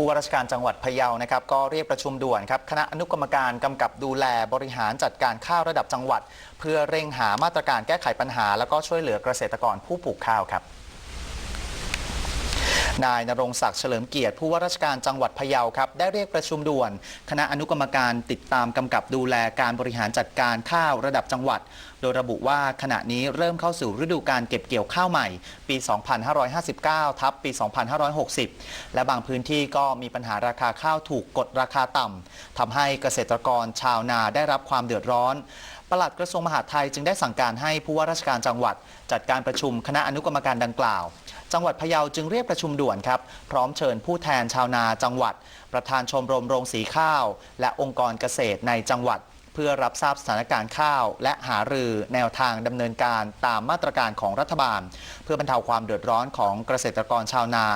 ผู้ว่าราชการจังหวัดพะเยานะครับก็เรียกประชุมด่วนครับคณะอนุกรรมการกำกับดูแลบริหารจัดการข้าวระดับจังหวัด เพื่อเร่งหามาตรการแก้ไขปัญหา แล้วก็ช่วยเหลือเกษตรกรผู้ปลูกข้าวครับ นายนรงศักดิ์เฉลิมเกียรติผู้ว่าราชการจังหวัดพะเยาครับได้เรียกประชุมด่วน คณะอนุกรรมการติดตามกำกับดูแลการบริหารจัดการข้าวระดับจังหวัด โดยระบุว่าขณะนี้เริ่มเข้าสู่ฤดูการเก็บเกี่ยวข้าวใหม่ ปี 2559 ทับปี 2560 และบางพื้นที่ก็มีปัญหาราคาข้าวถูกกดราคาต่ำทำให้เกษตรกรชาวนาได้รับความเดือดร้อน ปลัดกระทรวงมหาดไทยจึงได้สั่งการให้ผู้ว่าราชการจังหวัด จัดการประชุมคณะอนุกรรมการดังกล่าว จังหวัดพะเยาจึงเรียกประชุมด่วนครับ พร้อมเชิญผู้แทนชาวนาจังหวัด ประธานชมรมโรงสีข้าว และองค์กรเกษตรในจังหวัด พื่อรับทราบสถานการณ์ข้าว และหารือแนวทางดำเนินการตามมาตรการของรัฐบาล เพื่อบรรเทาความเดือดร้อนของเกษตรกรชาวนา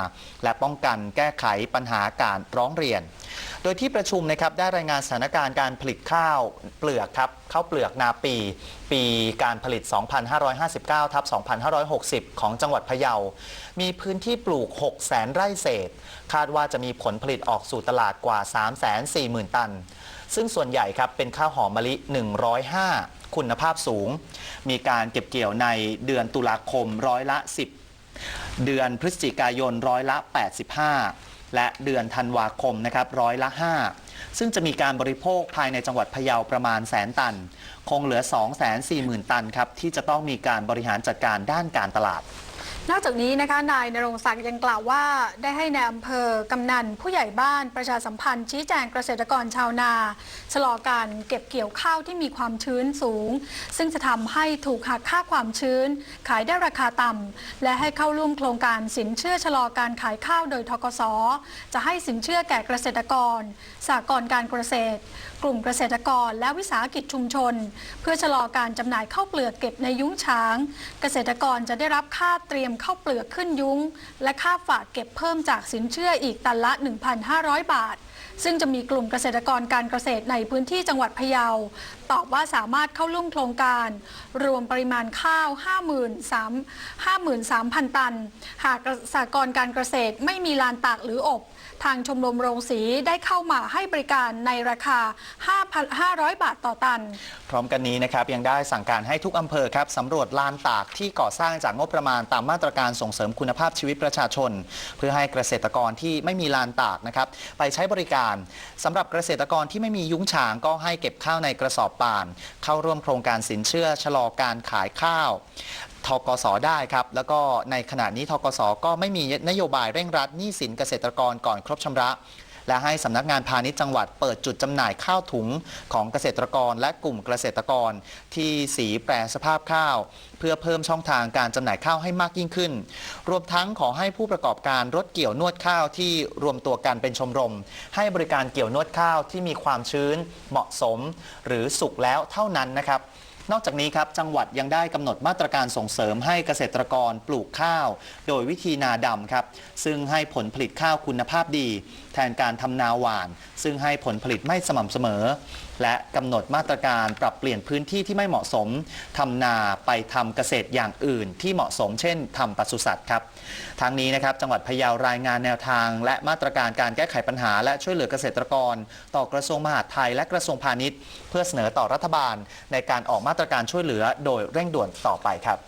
และป้องกันแก้ไขปัญหาการร้องเรียน โดยที่ประชุมนะครับได้รายงานสถานการณ์การผลิตข้าวเปลือกครับข้าวเปลือกนาปี ปีการผลิต 2559ทับ2560 ของจังหวัดพะเยา มีพื้นที่ปลูก6แสนไร่เศษ คาดว่าจะมีผลผลิตออกสู่ตลาดกว่า 340,000 ตัน ซึ่งส่วนใหญ่ครับเป็นข้าวหอมมะลิ 105 คุณภาพสูง มีการเก็บเกี่ยวในเดือนตุลาคมร้อยละ 10 เดือนพฤศจิกายนร้อยละ 85 และเดือนธันวาคมนะครับร้อยละ 5 ซึ่งจะมีการบริโภคภายในจังหวัดพะเยาประมาณแสนตัน คงเหลือ 240,000 ตันครับที่จะต้องมีการบริหารจัดการด้านการตลาด นอกจากนี้นะคะนายนรงศักดิ์ยังกล่าวว่าได้ให้ในายอำเภอกำนัน ผู้ใหญ่บ้านประชาสัมพันธ์ชี้แจงเกษตรกรชาวนาชะลอการเก็บเกี่ยวข้าวที่มีความชื้นสูง ซึ่งจะทำให้ถูกหักค่าความชื้น ขายได้ราคาต่ำและให้เข้าร่วมโครงการสินเชื่อชะลอการขายข้าวโดยทกสจะให้สินเชื่อแก่เกษตรกรสหกรการเกษตร กลุ่มเกษตรกรและวิสาหกิจชุมชน เพื่อชะลอการจำหน่ายข้าวเปลือกเก็บในยุ้งฉาง เกษตรกรจะได้รับค่าเตรียมข้าวเปลือกขึ้นยุ้ง และค่าฝากเก็บเพิ่มจากสินเชื่ออีกตันละ 1,500 บาท ซึ่งจะมีกลุ่มเกษตรกรการเกษตรในพื้นที่จังหวัดพะเยา ตอบว่าสามารถเข้าร่วมโครงการ รวมปริมาณข้าว 53,000 ตัน หากสหกรการเกษตรไม่มีลานตากหรืออบ ทางชมรมโรงสีได้เข้ามาให้บริการในราคา 5,500 บาทต่อตัน พร้อมกันนี้นะครับยังได้สั่งการให้ทุกอำเภอครับสำรวจลานตากที่ก่อสร้างจากงบประมาณตามมาตรการส่งเสริมคุณภาพชีวิตประชาชน เพื่อให้เกษตรกรที่ไม่มีลานตากนะครับไปใช้บริการสำหรับเกษตรกรที่ไม่มียุ้งฉางก็ให้เก็บข้าวในกระสอบป่าน เข้าร่วมโครงการสินเชื่อชะลอการขายข้าวทกสได้ครับ แล้วก็ในขณะนี้ทกสก็ไม่มีนโยบายเร่งรัดหนี้สินเกษตรกรก่อนครบชำระ และให้สำนักงานพาณิชย์จังหวัดเปิดจุดจำหน่ายข้าวถุงของเกษตรกรและกลุ่มเกษตรกร ที่สีแปรสภาพข้าว เพื่อเพิ่มช่องทางการจำหน่ายข้าวให้มากยิ่งขึ้น รวมทั้งขอให้ผู้ประกอบการรถเกี่ยวนวดข้าวที่รวมตัวกันเป็นชมรม ให้บริการเกี่ยวนวดข้าวที่มีความชื้นเหมาะสม หรือสุกแล้วเท่านั้นนะครับ นอกจากนี้ครับจังหวัดยังได้กำหนดมาตรการส่งเสริมให้เกษตรกรปลูกข้าว โดยวิธีนาดำครับ ซึ่งให้ผลผลิตข้าวคุณภาพดี แทนการทำนาหวาน ซึ่งให้ผลผลิตไม่สม่ำเสมอ และกำหนดมาตรการปรับเปลี่ยนพื้นที่ที่ไม่เหมาะสมทำนาไปทำเกษตรอย่างอื่นที่เหมาะสม เช่นทำปศุสัตว์ครับทางนี้นะครับจังหวัดพะเยารายงานแนวทาง และมาตรการการแก้ไขปัญหา และช่วยเหลือเกษตรกร ต่อกระทรวงมหาดไทยและกระทรวงพาณิชย์ เพื่อเสนอต่อรัฐบาลในการออกมามาตรการช่วยเหลือโดยเร่งด่วนต่อไปครับ